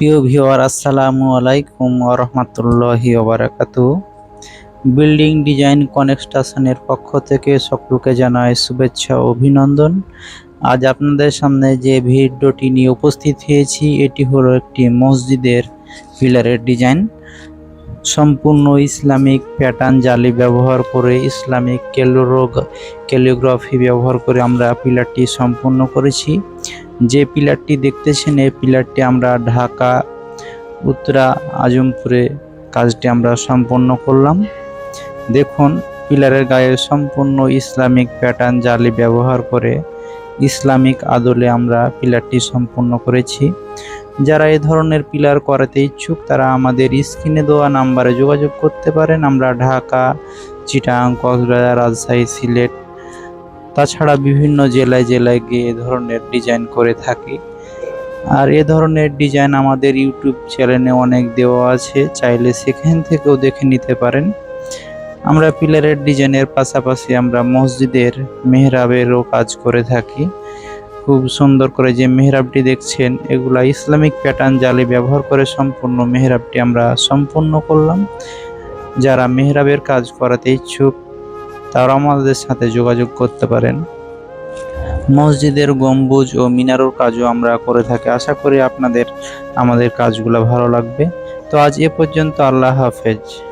প্রিয় ভিওয়ার আসসালামু আলাইকুম রহমতুল্লাহি ওবারাকাতু বিল্ডিং ডিজাইন কনস্ট্রাকশনের পক্ষ থেকে সকলকে জানাই শুভেচ্ছা অভিনন্দন। আজ আপনাদের সামনে যে ভিডিওটি নিয়ে উপস্থিত হয়েছি, এটি হলো একটি মসজিদের পিলারের ডিজাইন। সম্পূর্ণ ইসলামিক প্যাটার্ন জালি ব্যবহার করে, ইসলামিক ক্যালোরোগ ক্যালিওগ্রাফি ব্যবহার করে আমরা পিলারটি সম্পূর্ণ করেছি। যে পিলারটি দেখতেছেন, এই পিলারটি আমরা ঢাকা, উত্তরা, আজমপুরে কাজটি আমরা সম্পন্ন করলাম। দেখুন, পিলারের গায়ে সম্পূর্ণ ইসলামিক প্যাটার্ন জালি ব্যবহার করে ইসলামিক আদলে আমরা পিলারটি সম্পূর্ণ করেছি। যারা এই ধরনের পিলার করাতে ইচ্ছুক, তারা আমাদের স্ক্রিনে দেওয়া নাম্বারে যোগাযোগ করতে পারেন। আমরা ঢাকা, চিটাং, কক্সবাজার, রাজশাহী, সিলেট তাছাড়া বিভিন্ন জেলায় জেলায় গিয়ে এ ধরনের ডিজাইন করে থাকি। আর এ ধরনের ডিজাইন আমাদের ইউটিউব চ্যানেলে অনেক দেওয়া আছে, চাইলে সেখান থেকেও দেখে নিতে পারেন। আমরা পিলারের ডিজাইনের পাশাপাশি আমরা মসজিদের মেহরাবেরও কাজ করে থাকি। খুব সুন্দর করে যে মেহরাবটি দেখছেন, এগুলা ইসলামিক প্যাটার্ন জালি ব্যবহার করে সম্পূর্ণ মেহরাবটি আমরা সম্পূর্ণ করলাম। যারা মেহরাবের কাজ করাতে ইচ্ছুক তারা আমাদের সাথে যোগাযোগ করতে পারেন। মসজিদের গম্বুজ ও মিনারুর কাজও আমরা করে থাকি। আশা করি আপনাদের, আমাদের কাজগুলো ভালো লাগবে। তো আজ এ পর্যন্ত আল্লাহ হাফেজ।